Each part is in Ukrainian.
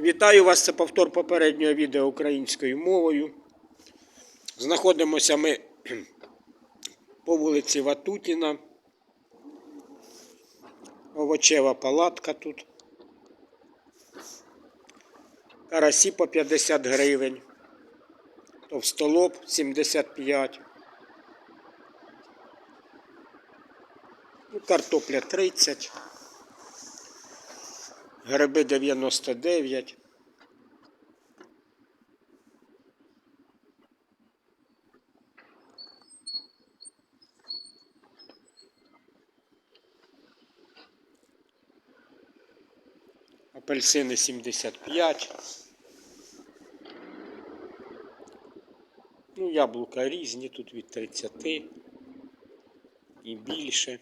Вітаю вас, це повтор попереднього відео українською мовою. Знаходимося ми по вулиці Ватутіна. Овочева палатка тут. Карасі по 50 гривень. Товстолоб 75. Ну, Картопля 30. Гриби 99. Апельсини 75. Ну, яблука різні, тут від 30 і більше.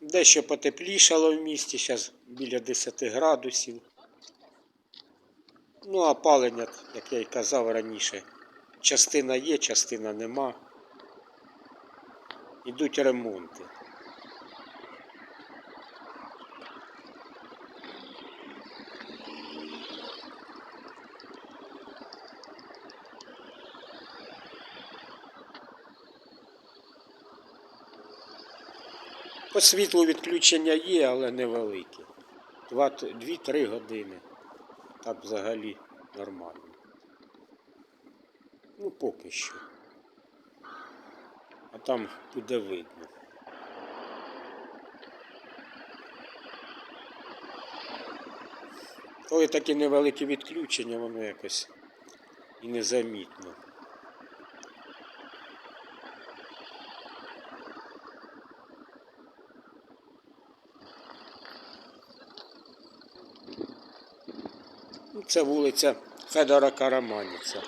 Дещо потеплішало в місті, зараз біля 10 градусів. Ну, а палення, як я й казав раніше, частина є, частина нема. Ідуть ремонти. По світлу відключення є, але невелике. 2-3 години. Так взагалі нормально. Ну, поки що. А там буде видно. Коли такі невеликі відключення, воно якось і незамітно. Це вулиця Федора Караманіця.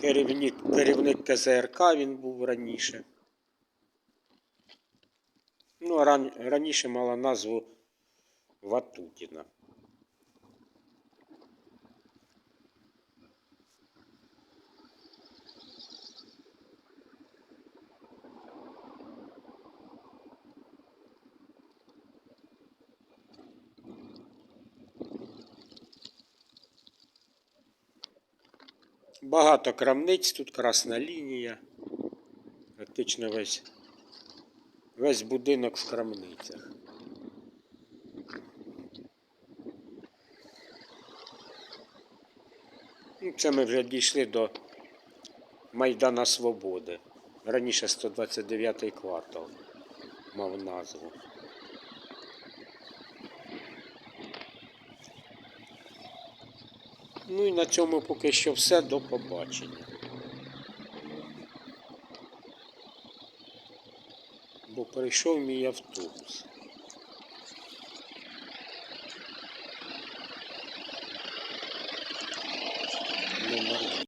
Керівник, керівник КЗРК він був раніше. Ну, а ран, раніше мала назву Ватутіна. Багато крамниць, тут красна лінія. Практично весь, весь будинок в крамницях. Ну, Це ми вже дійшли до Майдана Свободи. Раніше 129 квартал мав назву. Ну і на цьому поки що все. До побачення. Бо прийшов мій автобус.